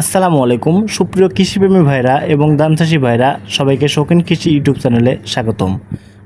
আসসালামু আলাইকুম। সুপ্রিয় কৃষিপ্রেমী ভাইরা এবং দানচাষী ভাইরা সবাইকে শৌখিন কৃষি ইউটিউব চ্যানেলে স্বাগতম।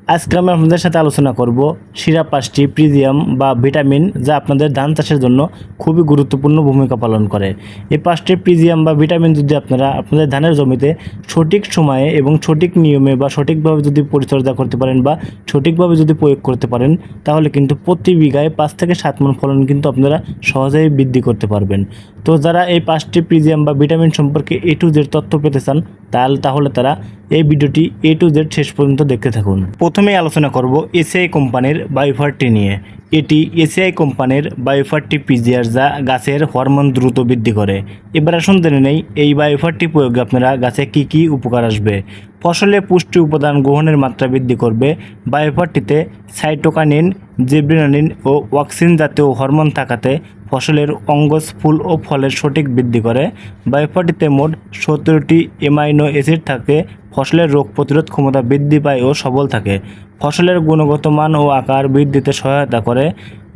আজকে আমি আপনাদের সাথে আলোচনা করব শিরা পাঁচটি প্রিজিয়াম বা ভিটামিন যা আপনাদের ধান চাষের জন্য খুবই গুরুত্বপূর্ণ ভূমিকা পালন করে। এই পাঁচটি প্রিজিয়াম বা ভিটামিন যদি আপনারা আপনাদের ধানের জমিতে সঠিক সময়ে এবং সঠিক নিয়মে বা সঠিকভাবে যদি পরিচর্যা করতে পারেন বা সঠিকভাবে যদি প্রয়োগ করতে পারেন, তাহলে কিন্তু প্রতি বিঘায় পাঁচ থেকে সাত মন ফলন কিন্তু আপনারা সহজেই বৃদ্ধি করতে পারবেন। তো যারা এই পাঁচটি প্রিজিয়াম বা ভিটামিন সম্পর্কে এ টু জেড তথ্য পেতে চান তাহলে তাহলে তারা এই ভিডিওটি এ টু জেড শেষ পর্যন্ত দেখতে থাকুন। প্রথমে আলোচনা করব এসিআই কোম্পানির বায়োফারটি নিয়ে। এটি এসিআই কোম্পানির বায়োফারটি পিজিআর যা গাছের হরমোন দ্রুত বৃদ্ধি করে। এবার আসুন জেনে নেই, এই বায়োফারটি প্রয়োগে আপনারা গাছে কি কি উপকার আসবে? ফসলে পুষ্টি উপাদান গ্রহণের মাত্রা বৃদ্ধি করবে। বায়োফারটিতে সাইটোকানিন, জিব্রিনানিন ও ওয়াক্সিন জাতীয় হরমোন থাকাতে ফসলের অঙ্গজ ফুল ও ফলের সঠিক বৃদ্ধি করে। বায়োফারটিতে মোট সতেরোটি এমাইনো অ্যাসিড থাকে, ফসলের রোগ প্রতিরোধ ক্ষমতা বৃদ্ধি পায় ও সবল থাকে। ফসলের গুণগত মান ও আকার বৃদ্ধিতে সহায়তা করে।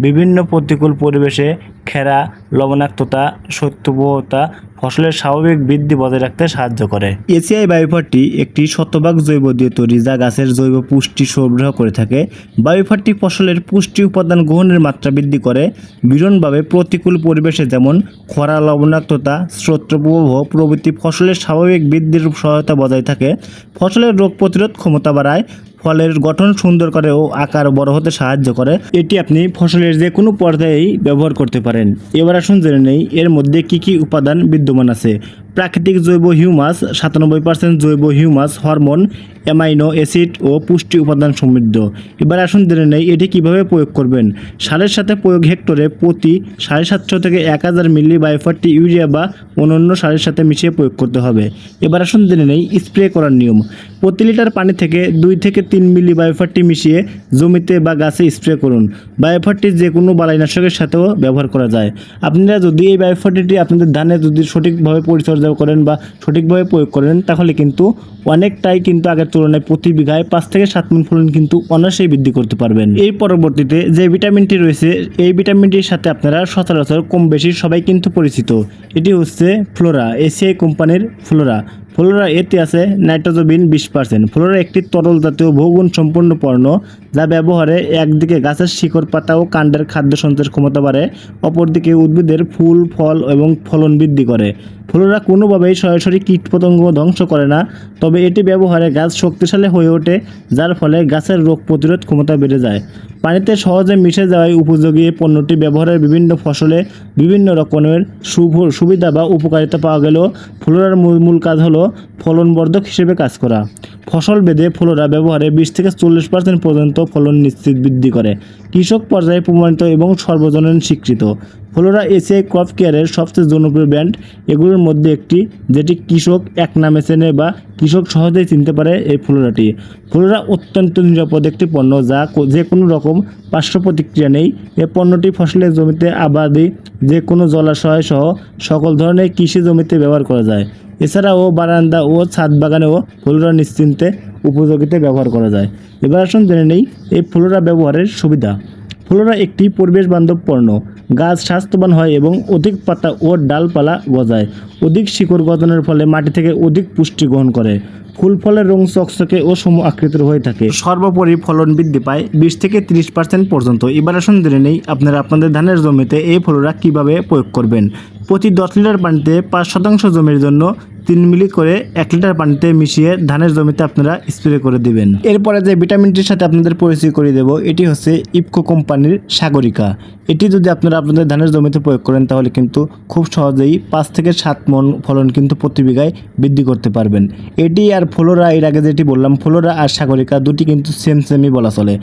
বিভিন্ন প্রতিকূল পরিবেশে খেরা, লবণাক্ততা সত্যবতা ফসলের স্বাভাবিক বৃদ্ধি বজায় রাখতে সাহায্য করে। এসিআই বায়োফারটি একটি শতভাগ জৈব দিয়ে তৈরি যা গাছের জৈব পুষ্টি সরবরাহ করে থাকে। বায়োফারটি ফসলের পুষ্টি উপাদান গ্রহণের মাত্রা বৃদ্ধি করে। বিরনভাবে প্রতিকূল পরিবেশে যেমন খরা, লবণাক্ততা স্রোতপ্রবাহ প্রভৃতি ফসলের স্বাভাবিক বৃদ্ধির সহায়তা বজায় থাকে। ফসলের রোগ প্রতিরোধ ক্ষমতা বাড়ায়। ফলের গঠন সুন্দর করে ও আকার বড় হতে সাহায্য করে, এটি আপনি ফসলের যে কোনো পর্যায়েই ব্যবহার করতে পারেন। এবার আসুন জেনে নেই, এর মধ্যে কি কি উপাদান বিদ্যমান আছে। প্রাকৃতিক জৈব হিউমাস, সাতানব্বই পার্সেন্ট জৈব হিউমাস, হরমোন, অ্যামাইনো অ্যাসিড ও পুষ্টি উপাদান সমৃদ্ধ। এবার আসুন জেনে নেই এটি কীভাবে প্রয়োগ করবেন। সারের সাথে প্রয়োগ হেক্টরে প্রতি সাড়ে সাতশো থেকে এক হাজার মিলি বায়োফারটি ইউরিয়া বা অন্যান্য সারের সাথে মিশিয়ে প্রয়োগ করতে হবে। এবার আসুন জেনে নেই স্প্রে করার নিয়ম। প্রতি লিটার পানি থেকে দুই থেকে তিন মিলি বায়োফারটি মিশিয়ে জমিতে বা গাছে স্প্রে করুন। বায়োফারটি যে কোনো বালাইনাশকের সাথেও ব্যবহার করা যায়। আপনারা যদি এই বায়োফারটিটি আপনাদের ধানে যদি সঠিকভাবে পরিচর্যা করেন বা সঠিকভাবে প্রয়োগ করেন, তাহলে কিন্তু অনেকটাই কিন্তু আগের তুলনায় প্রতি বিঘায় পাঁচ থেকে সাত মন ফলন কিন্তু অনায়াসেই বৃদ্ধি করতে পারবেন। এই পরবর্তীতে যে ভিটামিনটি রয়েছে, এই ভিটামিনটির সাথে আপনারা সচরাচর কম বেশি সবাই কিন্তু পরিচিত। এটি হচ্ছে ফ্লোরা, এসিআই কোম্পানির ফ্লোরা। ফ্লোরা এতে আছে নাইট্রোজোবিন বিশ পার্সেন্ট ফ্লোরা একটি তরল জাতীয় বহুগুণ সম্পন্ন পণ্য যা ব্যবহারে একদিকে গাছের শিকড় পাতা ও কাণ্ডের খাদ্য সঞ্চয়ের ক্ষমতা বাড়ে, অপরদিকে উদ্ভিদের ফুল, ফল এবং ফলন বৃদ্ধি করে। ফ্লোরা কোনোভাবেই সরাসরি কীটপতঙ্গ ধ্বংস করে না, তবে এটি ব্যবহারে গাছ শক্তিশালী হয়ে ওঠে, যার ফলে গাছের রোগ প্রতিরোধ ক্ষমতা বেড়ে যায়। পানিতে সহজে মিশে যাওয়ায় উপযোগী পণ্যটি ব্যবহারের বিভিন্ন ফসলে বিভিন্ন রকমের সুবিধা বা উপকারিতা পাওয়া গেলেও ফ্লোরার মূল কাজ হলো ফলনবর্ধক হিসেবে কাজ করা। ফসল বেঁধে ফ্লোরা ব্যবহারে বিশ থেকে চল্লিশ পার্সেন্ট পর্যন্ত ফলন নিশ্চিত বৃদ্ধি করে। কৃষক পর্যায়ে প্রমাণিত এবং সর্বজনীন স্বীকৃত। ফ্লোরা এসিআই ক্রপ কেয়ারের সবচেয়ে জনপ্রিয় ব্র্যান্ড। এগুলোর মধ্যে একটি, যেটি কৃষক এক নামে চেনে বা কৃষক সহজেই চিনতে পারে এই ফ্লোরাটি। ফ্লোরা অত্যন্ত নিরাপদ একটি পণ্য যা যে কোনো রকম পার্শ্ব প্রতিক্রিয়া নেই। এই পণ্যটি ফসলের জমিতে আবাদি, যে কোনো জলাশয় সহ সকল ধরনের কৃষি জমিতে ব্যবহার করা যায়। এছাড়াও বারান্দা ও ছাদ বাগানেও ফ্লোরা নিশ্চিন্তে উপযোগিতা ব্যবহার করা যায়। এবার আসুন জেনে নেই এই ফ্লোরা ব্যবহারের সুবিধা। ফ্লোরা একটি পরিবেশ বান্ধব পণ্য। গাছ স্বাস্থ্যবান হয় এবং অধিক পাতা ও ডালপালা গজায়। অধিক শিকড় গজানোর ফলে মাটি থেকে অধিক পুষ্টি গ্রহণ করে। ফুল ফলের রং চকচকে ও সম আকৃতির হয়ে থাকে। সর্বোপরি ফলন বৃদ্ধি পায় বিশ থেকে তিরিশ পার্সেন্ট পর্যন্ত। এবার আসুন জেনে নেই আপনারা আপনাদের ধানের জমিতে এই ফলরা কীভাবে প্রয়োগ করবেন। প্রতি দশ লিটার পানিতে পাঁচ শতাংশ জমির জন্য তিন মিলি করে এক লিটার পানিতে মিশিয়ে ধানের জমিতে আপনারা স্প্রে করে দিবেন। এরপরে যে ভিটামিনটির সাথে আপনাদের পরিচয় করে দেব, এটি হচ্ছে ইফকো কোম্পানির সাগরিকা। এটি যদি আপনারা আপনাদের ধানের জমিতে প্রয়োগ করেন, তাহলে কিন্তু খুব সহজেই পাঁচ থেকে সাত মন ফলন কিন্তু প্রতি বিঘায় বৃদ্ধি করতে পারবেন। এটি আর ফ্লোরা, এর আগে যেটি বললাম, ফ্লোরা আর সাগরিকা দুটি কিন্তু সেম সেমই বলা চলে।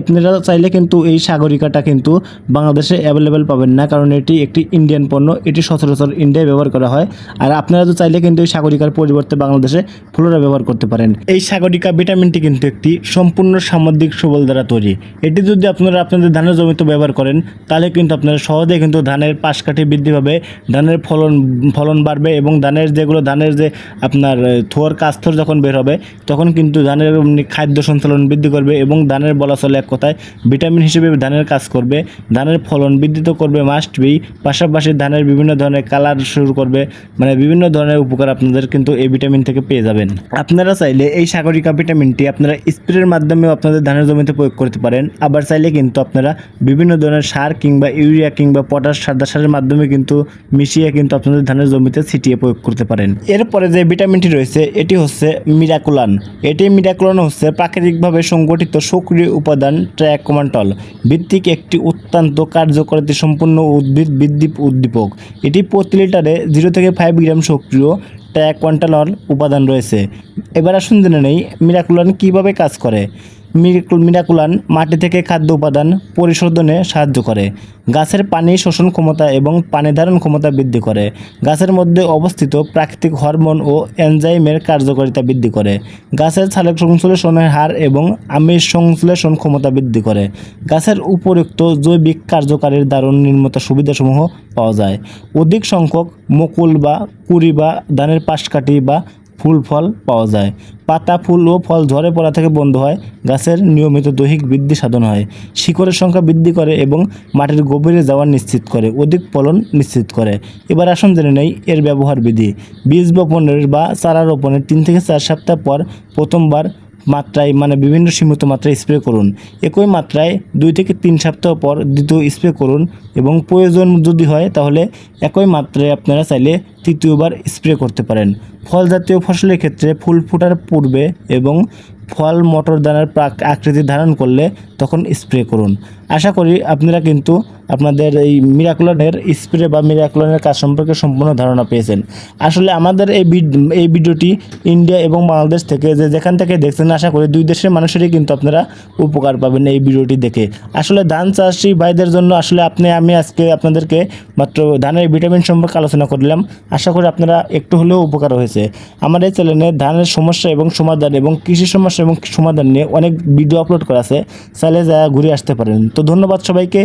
আপনারা চাইলে কিন্তু এই সাগরিকাটা কিন্তু বাংলাদেশে অ্যাভেলেবেল পাবেন না, কারণ এটি একটি ইন্ডিয়ান পণ্য, এটি সচরাচর ইন্ডিয়ায় ব্যবহার করা হয়। আর আপনারা তো চাইলে কিন্তু এই সাগরিকার পরিবর্তে বাংলাদেশে ফ্লোরা ব্যবহার করতে পারেন। এই সাগরিকা ভিটামিনটি কিন্তু একটি সম্পূর্ণ সামুদ্রিক সবল দ্বারা তৈরি। এটি যদি আপনারা আপনাদের ধানের জমিতে ব্যবহার করেন, তাহলে কিন্তু আপনারা সহজে কিন্তু ধানের পাশ কাঠি বৃদ্ধি পাবে, ধানের ফলন ফলন বাড়বে এবং ধানের যেগুলো, ধানের যে আপনার থোয়ার কাস্তর যখন যখন বের হবে, তখন কিন্তু ধানের খাদ্য সঞ্চালন বৃদ্ধি করবে এবং ধানের বলা চলে এক কথায় ভিটামিন হিসেবে ধানের কাজ করবে। ধানের ফলন বৃদ্ধি তো করবে মাস্ট বি পাশাপাশি ধানের বিভিন্ন ধরনের কালার শুরু করবে। মানে বিভিন্ন ধরনের উপকার আপনাদের কিন্তু এই ভিটামিন থেকে পেয়ে যাবেন। আপনারা চাইলে এই সাগরিকা ভিটামিনটি আপনারা স্প্রের মাধ্যমেও আপনাদের ধানের জমিতে প্রয়োগ করতে পারেন। আবার চাইলে কিন্তু আপনারা বিভিন্ন ধরনের সার কিংবা ইউরিয়া কিংবা পটাশ সাদা সারের মাধ্যমে কিন্তু মিশিয়ে কিন্তু আপনাদের ধানের জমিতে ছিটিয়ে প্রয়োগ করতে পারেন। এরপরে যে ভিটামিনটি রয়েছে, এটি হচ্ছে মিরাকুলান। এটি মিরাকুলান হচ্ছে প্রাকৃতিকভাবে সংগঠিত সক্রিয় উপাদান ট্র্যাকোমান্টল ভিত্তিক একটি অত্যন্ত কার্যকারিতা সম্পূর্ণ উদ্ভিদ বৃদ্ধি উদ্দীপক। এটি প্রতি লিটারে জিরো থেকে ফাইভ গ্রাম সক্রিয় ট্র্যাকোয়ান্টালল উপাদান রয়েছে। এবার আসুন জেনে নেই মিরাকুলান কীভাবে কাজ করে। মিরাকুলান মাটি থেকে খাদ্য উপাদান পরিশোধনে সাহায্য করে। গাছের পানি শোষণ ক্ষমতা এবং পানি ধারণ ক্ষমতা বৃদ্ধি করে। গাছের মধ্যে অবস্থিত প্রাকৃতিক হরমোন ও এনজাইমের কার্যকারিতা বৃদ্ধি করে। গাছের ছালের সংশ্লেষণের হার এবং আমিষ সংশ্লেষণ ক্ষমতা বৃদ্ধি করে। গাছের উপযুক্ত জৈবিক কার্যকারীর দারুণ নির্মতা সুবিধাসমূহ পাওয়া যায়। অধিক সংখ্যক মুকুল বা কুড়ি বা ধানের পাশকাঠি বা ফুল ফল পাওয়া যায়। পাতা, ফুল ও ফল ঝরে পড়া থেকে বন্ধ হয়। গাছের নিয়মিত দৈহিক বৃদ্ধি সাধন হয়। শিকড়ের সংখ্যা বৃদ্ধি করে এবং মাটির গভীরে যাওয়া নিশ্চিত করে। অধিক ফলন নিশ্চিত করে। এবার আসুন জেনে নেই এর ব্যবহার বিধি। বীজ বপনের বা চারা রোপণের তিন থেকে চার সপ্তাহ পর প্রথমবার মাত্রায় মানে বিভিন্ন সীমিত মাত্রায় স্প্রে করুন। একই মাত্রায় দুই থেকে তিন সপ্তাহ পর দ্বিতীয় স্প্রে করুন এবং প্রয়োজন যদি হয় তাহলে একই মাত্রায় আপনারা চাইলে তৃতীয়বার স্প্রে করতে পারেন। ফল জাতীয় ফসলের ক্ষেত্রে ফুল ফোটার পূর্বে এবং ফল মটর দানার প্রাক আকৃতি ধারণ করলে তখন স্প্রে করুন। আশা করি আপনারা কিন্তু আপনাদের এই মিরাকুলনের স্প্রে বা মিরাকুলনের কাজ সম্পর্কে সম্পূর্ণ ধারণা পেয়েছেন। আসলে আমাদের এই এই ভিডিওটি ইন্ডিয়া এবং বাংলাদেশ থেকে যে যেখান থেকে দেখছেন, আশা করি দুই দেশের মানুষেরই কিন্তু আপনারা উপকার পাবেন এই ভিডিওটি দেখে। আসলে ধান চাষি ভাইদের জন্য আসলে আপনি, আমি আজকে আপনাদেরকে মাত্র ধানের ভিটামিন সম্পর্কে আলোচনা করলাম। আশা করি আপনারা একটু হলেও উপকার হয়েছে। আমার এই চ্যানেলে ধানের সমস্যা এবং সমাধান এবং কৃষি সমস্যা এবং সমাধান নিয়ে অনেক ভিডিও আপলোড করা আছে। চাইলে যা ঘুরে আসতে পারেন। তো ধন্যবাদ সবাইকে।